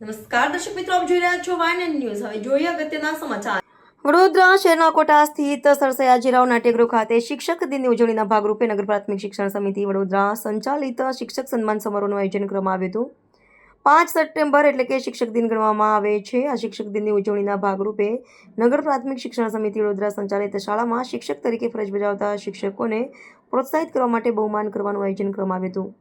નમસ્કાર, દર્શક મિત્રો, આપ જોઈ રહ્યા છો વાયન ન્યૂઝ. હવે જોઈએ અગત્યના સમાચાર. વડોદરા શહેરના કોટા સ્થિત સરસયાજીરાવ નાટ્યગૃહ ખાતે શિક્ષક દિનની ઉજવણીના ભાગરૂપે નગર પ્રાથમિક શિક્ષણ સમિતિ વડોદરા સંચાલિત શિક્ષક સન્માન સમારોહનું આયોજન કરવામાં આવ્યું હતું. પાંચ સપ્ટેમ્બર એટલે કે શિક્ષક દિન ગણવામાં આવે છે. આ શિક્ષક દિનની ઉજવણીના ભાગરૂપે નગર પ્રાથમિક શિક્ષણ સમિતિ વડોદરા સંચાલિત શાળામાં શિક્ષક તરીકે ફરજ બજાવતા શિક્ષકોને પ્રોત્સાહિત કરવા માટે બહુમાન કરવાનું આયોજન કરવામાં આવ્યું હતું.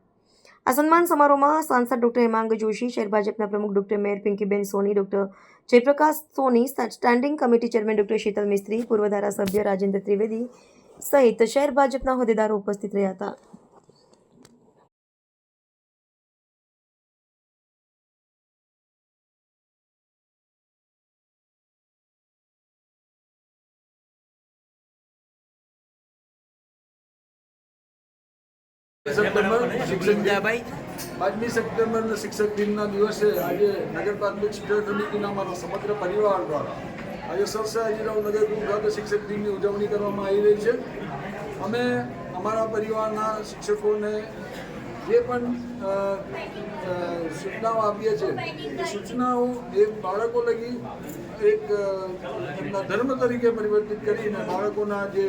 આ સન્માન સમારોહમાં સાંસદ ડોક્ટર હેમાંગ જોશી, શહેર ભાજપના પ્રમુખ doctor mayor Pinkiben Soni, doctor Jayprakash Soni standing committee chairman doctor Sheetal Mistry, પૂર્વ ધારાસભ્ય રાજેન્દ્ર ત્રિવેદી સહિત શહેર ભાજપના હોદ્દેદારો ઉપસ્થિત રહ્યા હતા. સપ્ટેમ્બર શિક્ષક દિન. પાંચમી સપ્ટેમ્બરના શિક્ષક દિનના દિવસે આજે નગર પ્રાથમિક શિક્ષણ સમિતિના અમારા સમગ્ર પરિવાર દ્વારા આજે સરસાજીરાવ નગર ગૃહ ખાતે શિક્ષક દિનની ઉજવણી કરવામાં આવી રહી છે. અમે અમારા પરિવારના શિક્ષકોને જે પણ સૂચનાઓ આપીએ છીએ એ સૂચનાઓ એ બાળકો લગી એક એમના ધર્મ તરીકે પરિવર્તિત કરીને બાળકોના જે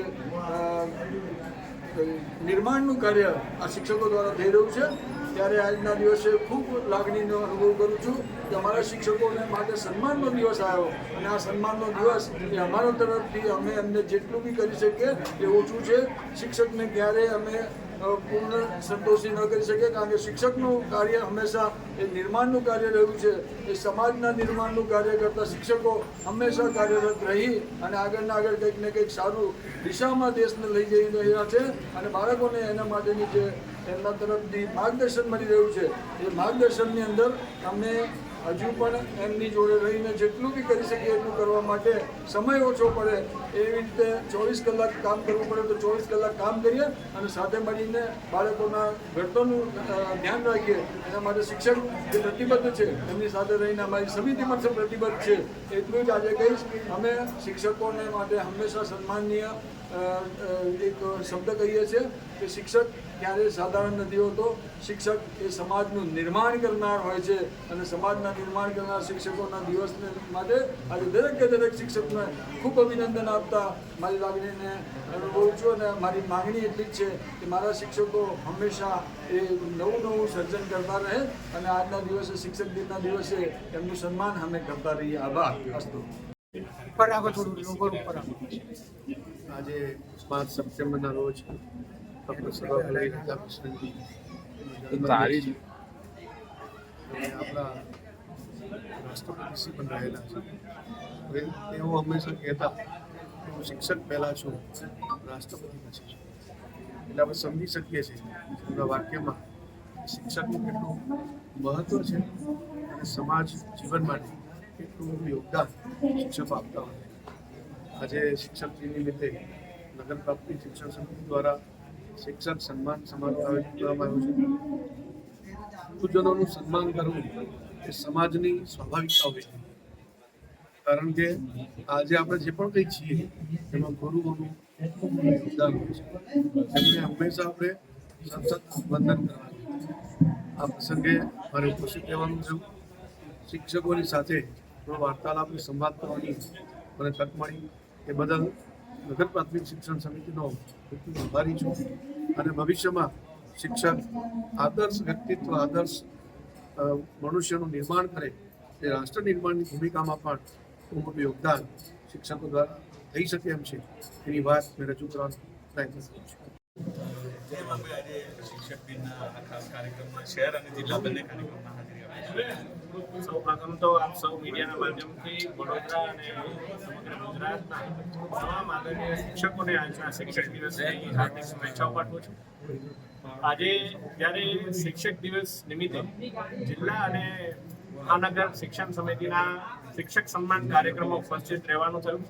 નિર્માણનું કાર્ય આ શિક્ષકો દ્વારા થઈ રહ્યું છે. ત્યારે આજના દિવસે ખૂબ લાગણીનો અનુભવ કરું છું કે અમારા શિક્ષકોને માટે સન્માનનો દિવસ આવ્યો. અને આ સન્માનનો દિવસ એ અમારા તરફથી અમે એમને જેટલું બી કરી શકીએ એ ઓછું છે. શિક્ષકને ક્યારેય અમે પૂર્ણ સંતોષી ન કરી શકે કારણ કે શિક્ષકનું કાર્ય હંમેશા એ નિર્માણનું કાર્ય રહ્યું છે. એ સમાજના નિર્માણનું કાર્ય કરતા શિક્ષકો હંમેશા કાર્યરત રહી અને આગળના આગળ કંઈક ને કંઈક સારું દિશામાં દેશને લઈ જઈ રહ્યા છે અને બાળકોને એના માટેની જે એમના તરફથી માર્ગદર્શન મળી રહ્યું છે. એ માર્ગદર્શનની અંદર અમે હજુ પણ એમની જોડે રહીને જેટલું બી કરી શકીએ એટલું કરવા માટે સમય ઓછો પડે. એવી રીતે ચોવીસ કલાક કામ કરવું પડે તો ચોવીસ કલાક કામ કરીએ અને સાથે મળીને બાળકોના ઘડતરનું ધ્યાન રાખીએ. એના માટે શિક્ષક જે પ્રતિબદ્ધ છે એમની સાથે રહીને અમારી સમિતિ પણ પ્રતિબદ્ધ છે. એટલું જ આજે કહીશ અમે શિક્ષકોને માટે હંમેશા અ, એક શબ્દ કહીએ છીએ કે શિક્ષક ક્યારેય સાધારણ નથી હોતો. શિક્ષક એ સમાજનું નિર્માણ કરનાર હોય છે અને સમાજના નિર્માણ કરનાર શિક્ષકોના દિવસ માટે આજે દરેકે દરેક શિક્ષકને ખૂબ અભિનંદન આપતા મારી લાગણીને અનુભવું છું અને મારી માગણી એટલી જ છે કે મારા શિક્ષકો હંમેશા એ નવું નવું સર્જન કરતા રહે અને આજના દિવસે શિક્ષક દિનના દિવસે એમનું સન્માન અમે કરતા રહીએ. આભાર. અસ્તુ. આગળ થોડું ઉપર ઉપર આજે પાંચ સપ્ટેમ્બરના રોજ ડૉક્ટર સર્વપલ્લી રાધાકૃષ્ણનજી આપણા રાષ્ટ્રપતિશ્રી પણ રહેલા છે. હવે તેઓ હંમેશા કહેતા કે હું શિક્ષક પહેલાં છું, રાષ્ટ્રપતિ પછી છું. એટલે આપણે સમજી શકીએ છીએ એમના વાક્યમાં શિક્ષકનું કેટલું મહત્વ છે અને સમાજ જીવન માટે કેટલું યોગદાન શિક્ષકો આપતા હોય આજે શિક્ષક દિન નિમિત્તે નગર પ્રાપ્તિ શિક્ષણ સમિતિ દ્વારા શિક્ષક સન્માન સમારોહ આયોજિત કરવામાં આવ્યો છે. ગુરુજનોનું સન્માન કરવું એ સમાજની સ્વાભાવિકતા હોય કારણ કે આજે આપણે જે પણ કંઈ છીએ, એમાં ગુરુઓનું યોગદાન હોય છે. એમને હંમેશા આપણે સતત વંદન કરવાનું આ પ્રસંગે મારે ઉપસ્થિત રહેવાનું છું. શિક્ષકોની સાથે વાર્તાલાપની સંવાદ કરવાની મને તક મળી. એ બદલ નગર પ્રાથમિક શિક્ષણ સમિતિનો ખૂબ આભારી છું. અને ભવિષ્યમાં શિક્ષક આદર્શ વ્યક્તિત્વ આદર્શ મનુષ્યનું નિર્માણ કરે એ રાષ્ટ્ર નિર્માણની ભૂમિકામાં પણ ખૂબ મોટું યોગદાન શિક્ષકો દ્વારા થઈ શકે એમ છે. એની વાત મેં રજૂ કરવાનો પ્રયત્ન કરું છું. શિક્ષક દિનના ખાસ કાર્યક્રમમાં શહેર અને જિલ્લા બંને કાર્યક્રમમાં હાજરી આપી સૌ પ્રથમ તો આપ સૌ મીડિયાના માધ્યમથી વડોદરા અને સમગ્ર ગુજરાતના તમામ આદરણીય શિક્ષકોને આજના શિક્ષક દિવસની હાર્દિક શુભેચ્છાઓ પાઠવું છું. આજે જ્યારે શિક્ષક દિવસ નિમિત્તે જિલ્લા અને મહાનગર શિક્ષણ સમિતિના શિક્ષક સન્માન કાર્યક્રમમાં ઉપસ્થિત રહેવાનું થયું.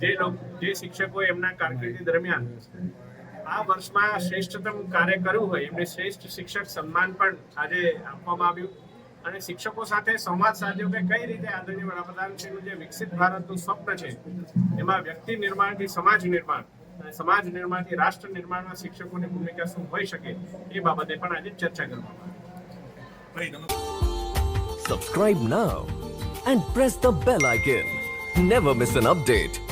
જે લોકો, જે શિક્ષકો એમના કારકિર્દી દરમિયાન આ વર્ષમાં શ્રેષ્ઠતમ કાર્ય કર્યું હોય, એમને શ્રેષ્ઠ શિક્ષક સન્માન પણ આજે આપવામાં આવ્યું. અને શિક્ષકો સાથે સંવાદ સાધ્યો કે કઈ રીતે આદરણીય વડાપ્રધાનશ્રીનું જે વિકસિત ભારતનું સ્વપ્ન છે, એમાં વ્યક્તિ નિર્માણથી સમાજ નિર્માણ સમાજ નિર્માણથી રાષ્ટ્ર નિર્માણમાં શિક્ષકોની ભૂમિકા શું હોઈ શકે એ બાબતે પણ આજે ચર્ચા કરવામાં આવી Subscribe now and press the bell icon. Never miss an update.